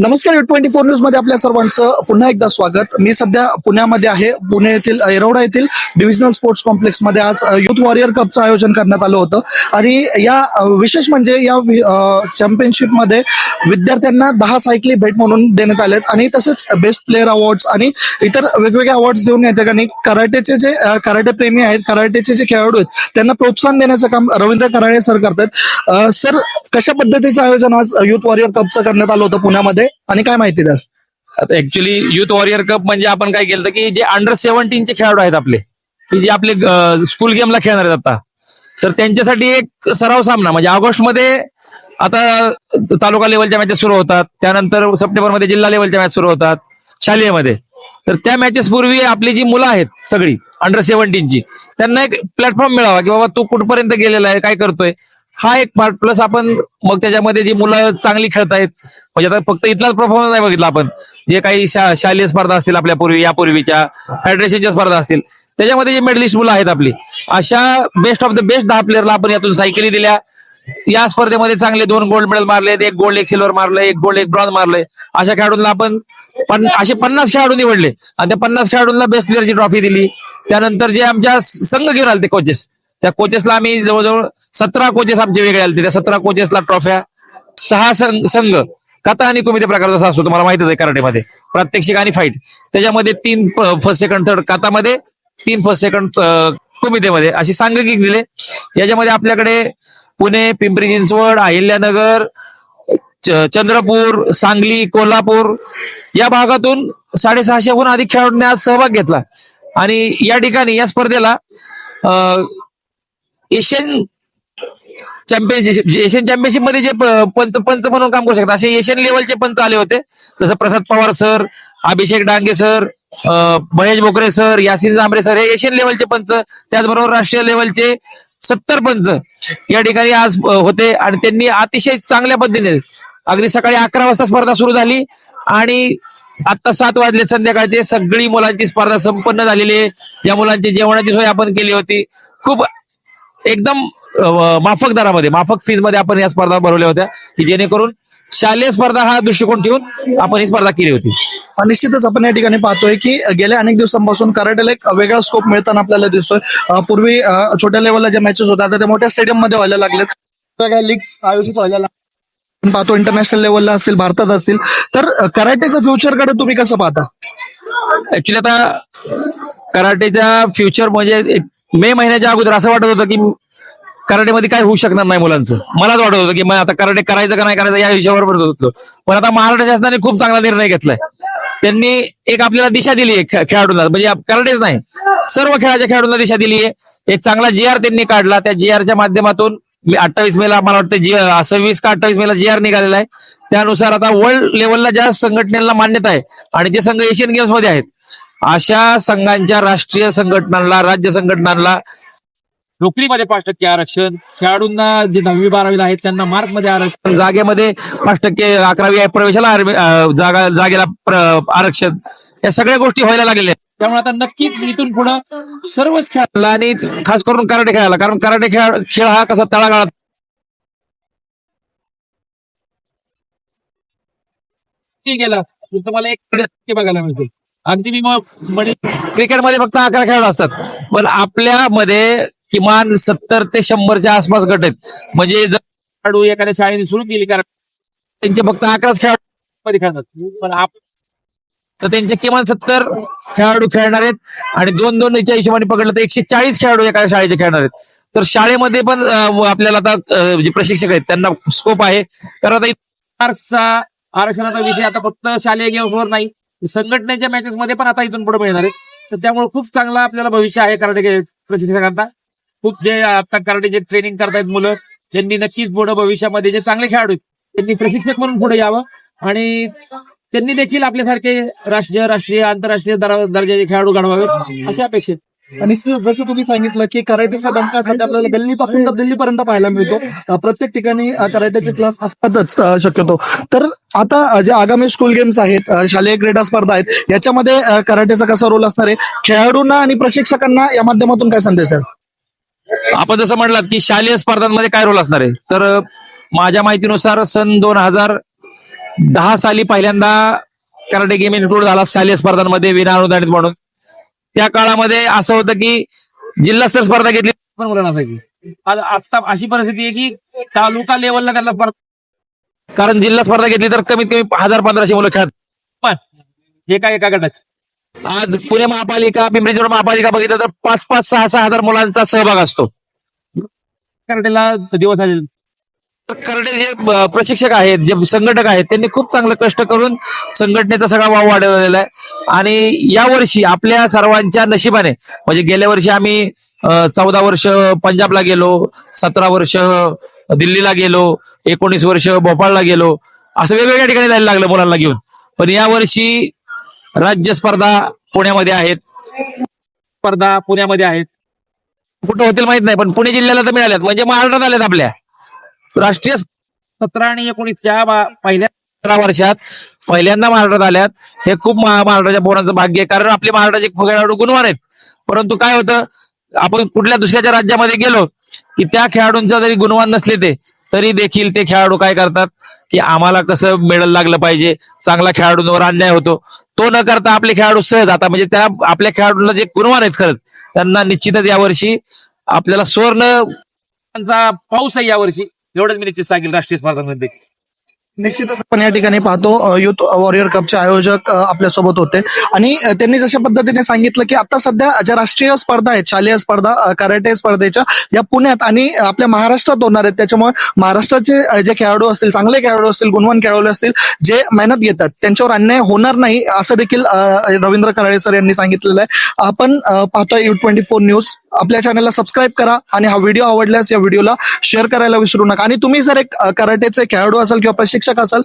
नमस्कार twenty four न्यूजमध्ये आपल्या सर्वांचं पुन्हा एकदा स्वागत. मी सध्या पुण्यामध्ये आहे. पुणे येथील येरवडा येथील डिव्हिजनल स्पोर्ट्स कॉम्प्लेक्समध्ये आज युथ वॉरियर कपचं आयोजन करण्यात आलं होतं. आणि या विशेष म्हणजे या चॅम्पियनशिपमध्ये विद्यार्थ्यांना दहा सायकली भेट म्हणून देण्यात आलेत. आणि तसेच बेस्ट प्लेअर अवॉर्ड्स आणि इतर वेगवेगळे अवॉर्ड्स देऊन या ठिकाणी कराटेचे जे कराटे प्रेमी आहेत कराटेचे जे खेळाडू आहेत त्यांना प्रोत्साहन देण्याचं काम रवींद्र कराळे सर करतात. सर कशा पद्धतीचं आयोजन आज युथ वॉरियर कपचं करण्यात आलं होतं पुण्यामध्ये? आणि काय माहिती द्या आता ऍक्च्युली युथ वॉरियर कप म्हणजे आपण काय केलं की जे अंडर सेव्हन्टीनचे खेळाडू आहेत आपले की जे आपले स्कूल गेमला खेळणार आहेत आता. तर त्यांच्यासाठी एक सराव सामना म्हणजे ऑगस्टमध्ये आता तालुका लेवलच्या मॅचेस सुरू होतात त्यानंतर सप्टेंबरमध्ये जिल्हा लेवलच्या मॅच सुरू होतात शालेयमध्ये. तर त्या मॅचेस पूर्वी आपली जी मुलं आहेत सगळी अंडर सेव्हन्टीनची त्यांना एक प्लॅटफॉर्म मिळावा की बाबा तू कुठपर्यंत गेलेला आहे काय करतोय? हा एक पार्ट प्लस आपण मग त्याच्यामध्ये जी मुलं चांगली खेळतायत म्हणजे आता फक्त इथलाच परफॉर्मन्स नाही बघितला आपण. जे काही शा- शालेय स्पर्धा असतील आपल्या पूर्वी यापूर्वीच्या फेडरेशनच्या स्पर्धा असतील त्याच्यामध्ये जे मेडलिस्ट मुलं आहेत आपली अशा बेस्ट ऑफ द बेस्ट दहा प्लेअरला आपण यातून सायकली दिल्या. या स्पर्धेमध्ये चांगले दोन गोल्ड मेडल मारले एक गोल्ड एक सिल्वर मारले एक गोल्ड एक ब्रॉन्झ मारले. अशा खेळाडूंना आपण पन- असे पन्नास खेळाडू निवडले आणि त्या पन्नास खेळाडूंना बेस्ट प्लेअरची ट्रॉफी दिली. त्यानंतर जे आमच्या संघ घेऊन आले ते कोचेस त्या कोचेसला आम्ही जवळजवळ सतरा कोचेस आमचे वेगळे आले त्या सतरा कोचेसला ट्रॉफ्या सहा संघ संघ कथा आणि कुमिते प्रकार जसा असतो तुम्हाला माहितच आहे कराटेमध्ये. प्रात्यक्षिक आणि फाईट त्याच्यामध्ये तीन फर्स्ट सेकंड थर्ड कथामध्ये तीन फर्स्ट सेकंड कुमितेमध्ये अशी सांघिक दिले. याच्यामध्ये आपल्याकडे पुणे पिंपरी चिंचवड अहिल्यानगर च- चंद्रपूर सांगली कोल्हापूर या भागातून साडेसहाशेहून अधिक खेळाडूंनी आज सहभाग घेतला. आणि या ठिकाणी या स्पर्धेला एशियन चॅम्पियनशिप एशियन चॅम्पियनशिपमध्ये जे प- पंच पंच म्हणून काम करू शकतात. असे एशियन लेवलचे पंच आले होते. जसं Prasad Pawar sir Abhishek Dange sir Mahesh Bokare sir Yasin Jambhare sir हे एशियन लेवलचे पंच त्याचबरोबर राष्ट्रीय लेवलचे सत्तर पंच या ठिकाणी आज होते. आणि त्यांनी अतिशय चांगल्या पद्धतीने अगदी सकाळी अकरा वाजता स्पर्धा सुरू झाली. आणि आता सात वाजले संध्याकाळचे सगळी मुलांची स्पर्धा संपन्न झालेली आहे. या मुलांची जेवणाची सोय आपण केली होती. खूप एकदम माफक दरामध्ये माफक फीजमध्ये आपण या स्पर्धा भरवल्या होत्या की जेणेकरून शालेय स्पर्धा हा दृष्टिकोन ठेवून आपण ही स्पर्धा केली होती. निश्चितच आपण या ठिकाणी पाहतोय की गेल्या अनेक दिवसांपासून कराटेला एक वेगळा स्कोप मिळताना आपल्याला दिसतोय. पूर्वी छोट्या लेवलला ज्या मॅचेस होत्या आता त्या मोठ्या स्टेडियममध्ये व्हायला लागलेत वेगळ्या लीग्स आयोजित व्हायला पाहतो इंटरनॅशनल लेवलला असेल भारतात असेल. तर अ, कराटेचं फ्युचरकडे तुम्ही कसं पाहता? ऍक्च्युली आता कराटेच्या फ्युचर म्हणजे मे महिन्याच्या अगोदर असं वाटत होतं की कराटेमध्ये काय होऊ शकणार नाही मुलांचं. मलाच वाटत होतं की मग आता कराटे करायचं का नाही करायचं या विषयावर पडत होतो. पण आता महाराष्ट्र शासनाने खूप चांगला निर्णय घेतलाय. त्यांनी एक आपल्याला दिशा दिली आहे खेळाडूंना. म्हणजे कराटेच नाही. सर्व खेळाच्या खेळाडूंना दिशा दिली आहे. एक चांगला जी आर त्यांनी काढला. त्या जी आरच्या माध्यमातून अठ्ठावीस मेला मला वाटतं जी सव्वीस का अठ्ठावीस मेला जी आर निघालेला आहे. त्यानुसार आता वर्ल्ड लेवलला ज्या संघटनेला मान्यता आहे आणि जे संघ एशियन गेम्समध्ये आहेत अशा संघांच्या राष्ट्रीय संघटनांना राज्य संघटनांना नोकरीमध्ये पाच टक्के आरक्षण खेळाडूंना जे दहावी बारावीला आहेत त्यांना मार्कमध्ये आरक्षण. जागेमध्ये पाच टक्के अकरावी प्रवेशाला जागा जागेला आरक्षण. या सगळ्या गोष्टी व्हायला लागलेल्या आहेत. त्यामुळे आता नक्कीच इथून पुढे सर्वच खेळाला आणि खास करून कराटे खेळायला कारण कराटे खेळ खेळ हा कसा तळागाळात गेला. तुम्हाला एक बघायला मिळतील अगदी मी मग क्रिकेटमध्ये फक्त अकरा खेळाडू असतात. पण आपल्यामध्ये किमान सत्तर ते शंभरच्या आसपास गट आहेत. म्हणजे जर खेळाडू एखाद्या शाळेने सुरू केली कारण त्यांचे फक्त अकराच खेळाडू मध्ये खेळतात. पण आप तर त्यांचे किमान सत्तर खेळाडू खेळणार आहेत आणि दोन दोन याच्या हिशोबाने पकडलं तर एकशे चाळीस खेळाडू एका शाळेचे खेळणार आहेत. तर शाळेमध्ये पण आपल्याला आता जे प्रशिक्षक आहेत त्यांना स्कोप आहे. कारण आता मार्क्सचा आरक्षणाचा विषय आता फक्त शालेय गेमवर नाही. संघटनेच्या मॅचेस मध्ये पण आता इथून पुढे मिळणार आहे. तर त्यामुळे खूप चांगला आपल्याला भविष्य आहे कराटे प्रशिक्षकांचा. प्रशिक्षकांना खूप जे आता कराटेचे ट्रेनिंग करतायत मुलं त्यांनी नक्कीच पुढे भविष्यामध्ये जे चांगले खेळाडू आहेत त्यांनी प्रशिक्षक म्हणून पुढे यावं. आणि त्यांनी देखील आपल्यासारखे राष्ट्रीय राष्ट्रीय आंतरराष्ट्रीय दर्जाचे खेळाडू घडवावेत अशी अपेक्षित. आणि जसं तुम्ही सांगितलं की कराटेचा डंका सध्या आपल्याला गल्लीपासून तर दिल्लीपर्यंत पाहायला मिळतो. प्रत्येक ठिकाणी कराटेचे क्लास असतातच शक्यतो. तर आता जे आगामी स्कूल गेम्स आहेत शालेय क्रीडा स्पर्धा आहेत याच्यामध्ये कराटेचा कसा रोल असणार आहे? खेळाडूंना आणि प्रशिक्षकांना या माध्यमातून काय संदेश द्याल? आपण जसं म्हणलात की शालेय स्पर्धांमध्ये काय रोल असणार आहे? तर माझ्या माहितीनुसार सन दोन हजार दहा साली पहिल्यांदा कराटे गेम इन्क्लूड झाला शालेय स्पर्धांमध्ये विनाअनुदानित म्हणून. त्या काळामध्ये असं होतं की जिल्हास्तर स्पर्धा घेतली. पण मुलं नसायची आज आता अशी परिस्थिती आहे की तालुका लेवलला त्यांना स्पर्धा कारण जिल्हा स्पर्धा घेतली तर कमीत कमी हजार पंधराशे मुलं खेळत. पण एका एका गटात? आज पुणे महापालिका पिंपरी चिंचवड महापालिका बघितलं तर पाच पाच सहा सहा हजार मुलांचा सहभाग असतो. दिवस आले करडे जे प्रशिक्षक आहेत जे संघटक आहेत त्यांनी खूप चांगलं कष्ट करून संघटनेचा सगळा वाव वाढवलेला आहे. आणि यावर्षी आपल्या सर्वांच्या नशिबाने म्हणजे गेल्या वर्षी आम्ही चौदा वर्ष पंजाबला गेलो सतरा वर्ष दिल्लीला गेलो एकोणीस वर्ष भोपाळला गेलो असं वेगवेगळ्या ठिकाणी जायला लागलं मुलांना घेऊन. पण यावर्षी राज्य स्पर्धा पुण्यामध्ये आहेत. स्पर्धा पुण्यामध्ये आहेत. कुठं होतील माहीत नाही पण पुणे जिल्ह्याला तर मिळाल्यात म्हणजे महाराष्ट्रात आल्यात आपल्या. राष्ट्रीय सतरा आणि एकोणीसच्या पहिल्या सतरा वर्षात पहिल्यांदा महाराष्ट्रात आल्यात. हे खूप महा- महाराष्ट्राच्या पोरांचं भाग्य आहे. कारण आपले महाराष्ट्राचे खेळाडू गुणवान आहेत. परंतु काय होतं आपण कुठल्या दुसऱ्याच्या राज्यामध्ये गेलो की त्या खेळाडूंचा जरी गुणवान नसले ते तरी देखील ते खेळाडू काय करतात की आम्हाला कसं मेडल लागलं पाहिजे चांगला खेळाडूंवर अन्याय होतो. तो न करता आपले खेळाडू सहज आता म्हणजे त्या आपल्या खेळाडूंना जे गुणवान आहेत खरंच त्यांना निश्चितच यावर्षी आपल्याला सुवर्ण त्यांचा पाऊस आहे यावर्षी. एवढंच मी निश्चित सांगेल राष्ट्रीय स्पर्धांमध्ये निश्चितच आपण या ठिकाणी पाहतो युथ वॉरियर कपचे आयोजक आपल्यासोबत होते. आणि त्यांनी जशा पद्धतीने सांगितलं की आता सध्या ज्या राष्ट्रीय स्पर्धा आहेत शालेय स्पर्धा कराटे स्पर्धेच्या या पुण्यात आणि आपल्या महाराष्ट्रात होणार आहेत. त्याच्यामुळे महाराष्ट्राचे जे खेळाडू असतील चांगले खेळाडू असतील गुणवान खेळाडू असतील जे मेहनत घेतात त्यांच्यावर अन्याय होणार नाही असं देखील रवींद्र कराळे सर यांनी सांगितलेलं आहे. आपण पाहतोय यू ट्वेंटी फोर न्यूज. आपल्या चॅनलला सबस्क्राईब करा आणि हा व्हिडिओ आवडल्यास या व्हिडिओला शेअर करायला विसरू नका. आणि तुम्ही जर एक कराटेचे खेळाडू असाल किंवा प्रशिक्षक असाल